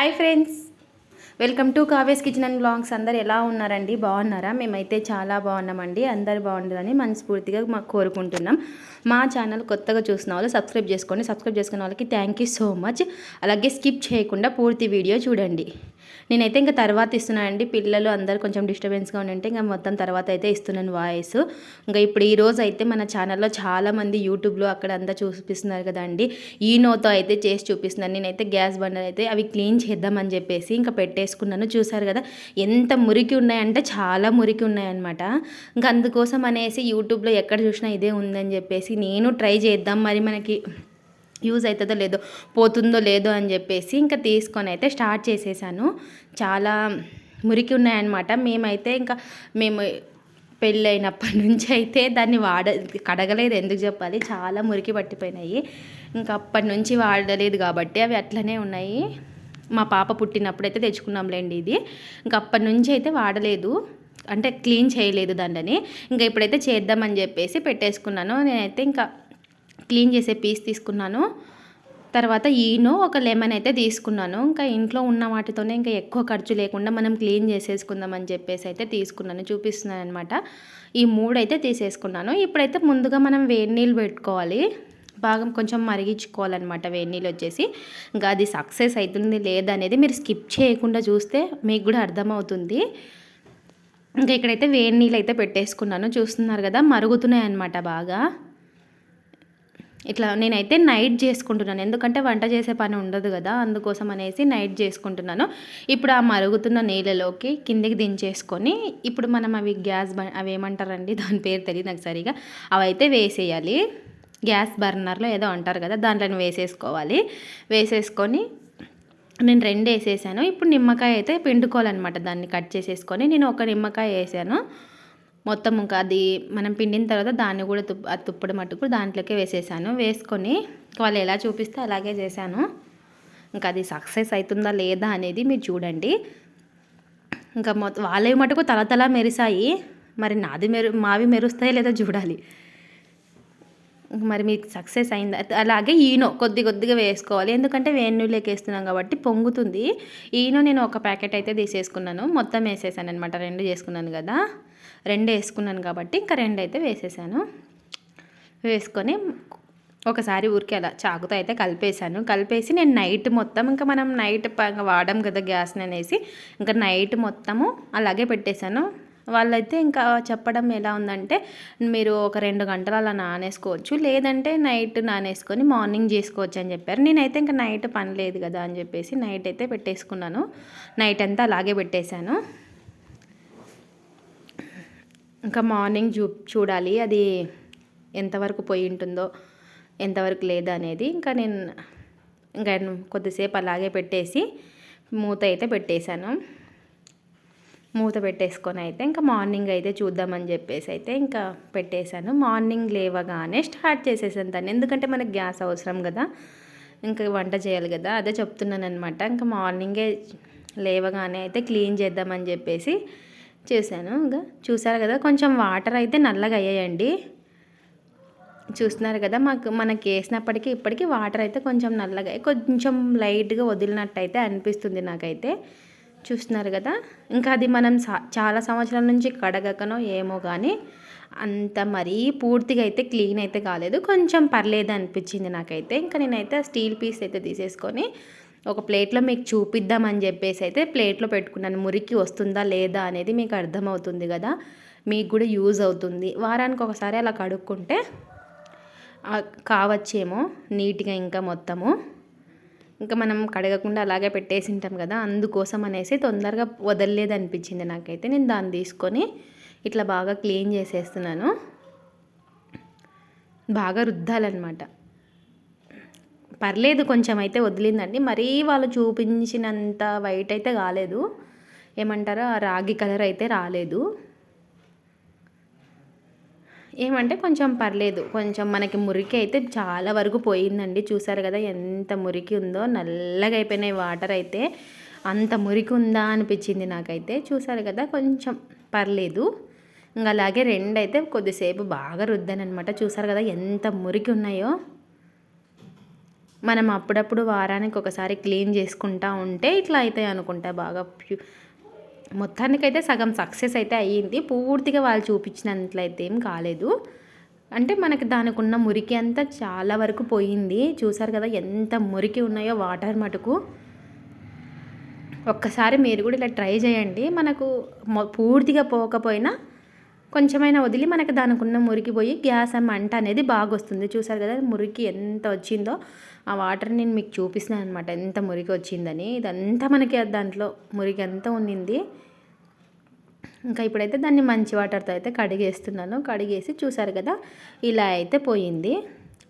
Hi friends welcome to Kave's kitchen and blogs అందరు ఎలా ఉన్నారండి? బాగున్నారా? మేమైతే చాలా బాగున్నామండి. అందరు బాగుండాలని మనస్ఫూర్తిగా మాకు కోరుకుంటున్నాం. మా ఛానల్ కొత్తగా చూసిన వాళ్ళు సబ్స్క్రైబ్ చేసుకోండి. సబ్స్క్రైబ్ చేసుకున్న వాళ్ళకి థ్యాంక్ యూ సో మచ్ అలాగే స్కిప్ చేయకుండా పూర్తి వీడియో చూడండి. నేనైతే ఇంకా తర్వాత ఇస్తున్నానండి పిల్లలు అందరు కొంచెం డిస్టర్బెన్స్గా ఉంటే ఇంకా మొత్తం తర్వాత అయితే ఇస్తున్నాను వాయిస్. ఇంకా ఇప్పుడు ఈ రోజు అయితే మన ఛానల్లో చాలామంది యూట్యూబ్లో అక్కడ అంతా చూపిస్తున్నారు కదండి. ఈ నోతో అయితే చేసి చూపిస్తున్నాను. నేనైతే గ్యాస్ బండర్ అయితే అవి క్లీన్ చేద్దామని చెప్పేసి ఇంకా పెట్టేసుకున్నాను. చూసారు కదా ఎంత మురికి ఉన్నాయంటే చాలా మురికి ఉన్నాయన్నమాట. ఇంకా అందుకోసం అనేసి యూట్యూబ్లో ఎక్కడ చూసినా ఇదే ఉందని చెప్పేసి నేను ట్రై చేద్దాం. మరి మనకి యూజ్ అవుతుందో లేదో పోతుందో లేదో అని చెప్పేసి ఇంకా తీసుకొని అయితే స్టార్ట్ చేసేసాను. చాలా మురికి ఉన్నాయన్నమాట. మేమైతే ఇంకా మేము పెళ్ళైనప్పటి నుంచి అయితే దాన్ని వాడ కడగలేదు. ఎందుకు చెప్పాలి? చాలా మురికి పట్టిపోయినాయి. ఇంకా అప్పటి నుంచి వాడలేదు కాబట్టి అవి అట్లనే ఉన్నాయి. మా పాప పుట్టినప్పుడు అయితే తెచ్చుకున్నాంలేండి ఇది. ఇంకా అప్పటి నుంచి అయితే వాడలేదు. అంటే క్లీన్ చేయలేదు దండని. ఇంకా ఇప్పుడైతే చేద్దామని చెప్పేసి పెట్టేసుకున్నాను. నేనైతే ఇంకా క్లీన్ చేసే పీస్ తీసుకున్నాను. తర్వాత ఈనో ఒక లెమన్ అయితే తీసుకున్నాను. ఇంకా ఇంట్లో ఉన్న వాటితోనే ఇంకా ఎక్కువ ఖర్చు లేకుండా మనం క్లీన్ చేసేసుకుందాం అని చెప్పేసి అయితే తీసుకున్నాను. చూపిస్తున్నాను అనమాట ఈ మూడు అయితే తీసేసుకున్నాను. ఇప్పుడైతే ముందుగా మనం వేడి నీళ్ళు పెట్టుకోవాలి. బాగా కొంచెం మరిగించుకోవాలన్నమాట వేడి నీళ్ళు వచ్చేసి. ఇంకా అది సక్సెస్ అవుతుంది లేదనేది మీరు స్కిప్ చేయకుండా చూస్తే మీకు కూడా అర్థమవుతుంది. ఇంకా ఇక్కడైతే వేడి నీళ్ళు అయితే పెట్టేసుకున్నాను. చూస్తున్నారు కదా మరుగుతున్నాయి అన్నమాట బాగా. ఇట్లా నేనైతే నైట్ చేసుకుంటున్నాను. ఎందుకంటే వంట చేసే పని ఉండదు కదా అందుకోసం అనేసి నైట్ చేసుకుంటున్నాను. ఇప్పుడు ఆ మరుగుతున్న నీళ్ళలోకి కిందికి దించేసుకొని ఇప్పుడు మనం అవి గ్యాస్ అవి ఏమంటారండి దాని పేరు తెలియదు నాకు సరిగా. అవైతే వేసేయాలి. గ్యాస్ బర్నర్లో ఏదో అంటారు కదా దాంట్లో వేసేసుకోవాలి. వేసేసుకొని నేను రెండు వేసేసాను. ఇప్పుడు నిమ్మకాయ అయితే పిండుకోవాలన్నమాట. దాన్ని కట్ చేసేసుకొని నేను ఒక నిమ్మకాయ వేసాను. మొత్తం ఇంకా అది మనం పిండిన తర్వాత దాన్ని కూడా తుప్ అది తుప్పడం మట్టుకు దాంట్లోకే వేసేసాను. వేసుకొని వాళ్ళు ఎలా చూపిస్తే అలాగే చేశాను. ఇంకా అది సక్సెస్ అవుతుందా లేదా అనేది మీరు చూడండి. ఇంకా మొత్తం వాళ్ళవి మటుకు తల తల మెరిసాయి. మరి నాది మెరు మావి మెరుస్తాయి లేదో చూడాలి. మరి మీకు సక్సెస్ అయింది? అలాగే ఈనో కొద్ది కొద్దిగా వేసుకోవాలి. ఎందుకంటే వేణులేకి వేస్తున్నాం కాబట్టి పొంగుతుంది. ఈనో నేను ఒక ప్యాకెట్ అయితే తీసేసుకున్నాను. మొత్తం వేసేసాను అనమాట రెండు చేసుకున్నాను కదా. రెండు వేసుకున్నాను కాబట్టి ఇంకా రెండు అయితే వేసేసాను. వేసుకొని ఒకసారి ఊరికే అలా చాకుతో అయితే కలిపేసాను కలిపేసి నేను నైట్ మొత్తం ఇంకా మనం నైట్ వాడడం కదా గ్యాస్ని అనేసి ఇంకా నైట్ మొత్తము అలాగే పెట్టేశాను. వాళ్ళైతే ఇంకా చెప్పడం ఎలా ఉందంటే మీరు ఒక రెండు గంటలు అలా నానేసుకోవచ్చు. లేదంటే నైట్ నానేసుకొని మార్నింగ్ చేసుకోవచ్చు అని చెప్పారు. నేనైతే ఇంకా నైట్ పని లేదు కదా అని చెప్పేసి నైట్ అయితే పెట్టేసుకున్నాను. నైట్ అంతా అలాగే పెట్టేశాను. ఇంకా మార్నింగ్ చూ చూడాలి. అది ఎంతవరకు పోయి ఉంటుందో ఎంతవరకు లేదా అనేది ఇంకా నేను ఇంకా కొద్దిసేపు అలాగే పెట్టేసి మూత అయితే పెట్టేశాను. మూత పెట్టేసుకొని అయితే ఇంకా మార్నింగ్ అయితే చూద్దామని చెప్పేసి అయితే ఇంకా పెట్టేశాను. మార్నింగ్ లేవగానే స్టార్ట్ చేసేసాను దాన్ని. ఎందుకంటే మనకు గ్యాస్ అవసరం కదా. ఇంకా వంట చేయాలి కదా. అదే చెప్తున్నాను అనమాట ఇంకా మార్నింగే లేవగానే అయితే క్లీన్ చేద్దామని చెప్పేసి చేశాను. ఇంకా చూసారు కదా కొంచెం వాటర్ అయితే నల్లగా అయ్యాయండి. చూస్తున్నారు కదా మాకు మనకి వేసినప్పటికీ ఇప్పటికీ వాటర్ అయితే కొంచెం నల్లగా కొంచెం లైట్గా వదిలినట్టు అయితే అనిపిస్తుంది నాకైతే. చూస్తున్నారు కదా ఇంకా అది మనం చాలా సంవత్సరాల నుంచి కడగకనో ఏమో కానీ అంత మరీ పూర్తిగా అయితే క్లీన్ అయితే కాలేదు. కొంచెం పర్లేదు అనిపించింది నాకైతే. ఇంకా నేనైతే స్టీల్ పీస్ అయితే తీసేసుకొని ఒక ప్లేట్లో మీకు చూపిద్దామని చెప్పేసి అయితే ప్లేట్లో పెట్టుకున్నాను. మురికి వస్తుందా లేదా అనేది మీకు అర్థమవుతుంది కదా. మీకు కూడా యూజ్ అవుతుంది. వారానికి ఒకసారి అలా కడుక్కుంటే కావచ్చేమో నీట్గా ఇంకా మొత్తము. ఇంకా మనం కడగకుండా అలాగే పెట్టేసి ఉంటాం కదా. అందుకోసం అనేసి తొందరగా వదలలేదు అనిపించింది నాకైతే. నేను దాన్ని తీసుకొని ఇట్లా బాగా క్లీన్ చేసేస్తున్నాను. బాగా రుద్దాలన్నమాట. పర్లేదు కొంచెం అయితే వదిలిందండి. మరీ వాళ్ళు చూపించినంత వైట్ అయితే కాలేదు. ఏమంటారు? ఆ రాగి కలర్ అయితే రాలేదు. ఏమంటే కొంచెం పర్లేదు. కొంచెం మనకి మురికి అయితే చాలా వరకు పోయిందండి. చూసారు కదా ఎంత మురికి ఉందో? నల్లగా అయిపోయినాయి వాటర్ అయితే. అంత మురికి ఉందా అనిపించింది నాకైతే. చూసారు కదా? కొంచెం పర్లేదు. ఇంకా అలాగే రెండు అయితే కొద్దిసేపు బాగా రుద్దాను అనమాట చూసారు కదా ఎంత మురికి ఉన్నాయో? మనం అప్పుడప్పుడు వారానికి ఒకసారి క్లీన్ చేసుకుంటా ఉంటే ఇట్లా అవుతాయి అనుకుంటా బాగా. ప్యూ- మొత్తానికైతే సగం సక్సెస్ అయితే అయ్యింది. పూర్తిగా వాళ్ళు చూపించినట్లయితే ఏం కాలేదు. అంటే మనకి దానికి ఉన్న మురికి అంతా చాలా వరకు పోయింది. చూసారు కదా ఎంత మురికి ఉన్నాయో వాటర్ మటుకు. ఒక్కసారి మీరు కూడా ఇలా ట్రై చేయండి. మనకు పూర్తిగా పోకపోయినా కొంచెమైనా వదిలి మనకు దానికి ఉన్న మురికి పోయి గ్యాస్ మంట అనేది బాగా వస్తుంది చూసారు కదా మురికి ఎంత వచ్చిందో? ఆ వాటర్ నేను మీకు చూపిస్తున్నాను అనమాట ఎంత మురికి వచ్చిందని. ఇదంతా మనకి దాంట్లో మురికి అంతా ఉండింది ఇంకా ఇప్పుడైతే దాన్ని మంచి వాటర్తో అయితే కడిగేస్తున్నాను. కడిగేసి చూసారు కదా ఇలా అయితే పోయింది.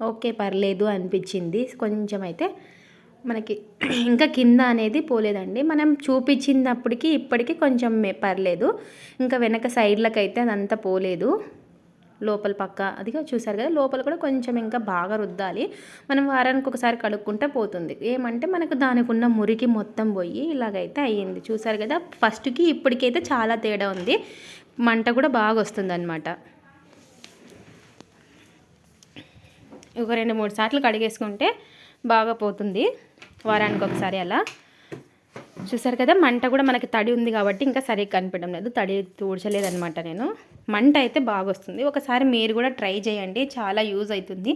ఓకే పర్లేదు అనిపించింది. కొంచెం అయితే మనకి ఇంకా కింద అనేది పోలేదండి. మనం చూపించినప్పటికీ ఇప్పటికీ కొంచెం పర్లేదు. ఇంకా వెనక సైడ్లకు అయితే అదంతా పోలేదు. లోపల పక్క అదిగా చూసారు కదా లోపల కూడా కొంచెం ఇంకా బాగా రుద్దాలి. మనం వారానికి ఒకసారి కడుక్కుంటే పోతుంది. ఏమంటే మనకు దానికి ఉన్న మురికి మొత్తం పోయి ఇలాగైతే అయ్యింది. చూసారు కదా ఫస్ట్కి ఇప్పటికైతే చాలా తేడా ఉంది. మంట కూడా బాగా వస్తుంది అనమాట ఒక రెండు మూడు సార్లు కడిగేసుకుంటే బాగా పోతుంది. వారానికి ఒకసారి అలా. చూసారు కదా మంట కూడా మనకి తడి ఉంది కాబట్టి ఇంకా సరిగ్గా కనిపించడం లేదు. తడి తూడ్చలేదనమాట నేను. మంట అయితే బాగా వస్తుంది ఒకసారి మీరు కూడా ట్రై చేయండి. చాలా యూజ్ అవుతుంది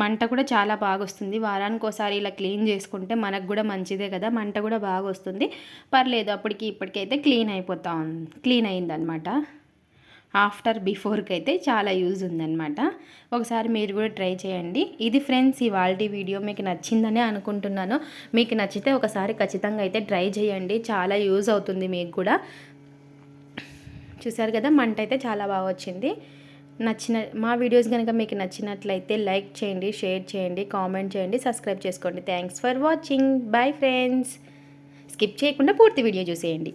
మంట కూడా చాలా బాగా వస్తుంది వారానికి ఒకసారి ఇలా క్లీన్ చేసుకుంటే మనకు కూడా మంచిదే కదా. మంట కూడా బాగా వస్తుంది పర్లేదు అప్పటికి ఇప్పటికైతే క్లీన్ అయిపోతా ఉంది క్లీన్ అయిందనమాట ఆఫ్టర్ బిఫోర్కి అయితే చాలా యూజ్ ఉందన్నమాట. ఒకసారి మీరు కూడా ట్రై చేయండి. ఇది ఫ్రెండ్స్ ఇవాళ వీడియో మీకు నచ్చిందనే అనుకుంటున్నాను. మీకు నచ్చితే ఒకసారి ఖచ్చితంగా అయితే ట్రై చేయండి. చాలా యూజ్ అవుతుంది మీకు కూడా. చూసారు కదా మంట అయితే చాలా బాగా వచ్చింది. నచ్చిన మా వీడియోస్ కనుక మీకు నచ్చినట్లయితే లైక్ చేయండి షేర్ చేయండి కామెంట్ చేయండి సబ్స్క్రైబ్ చేసుకోండి. Thanks for watching. Bye friends. Skip చేయకుండా పూర్తి వీడియో చూసేయండి.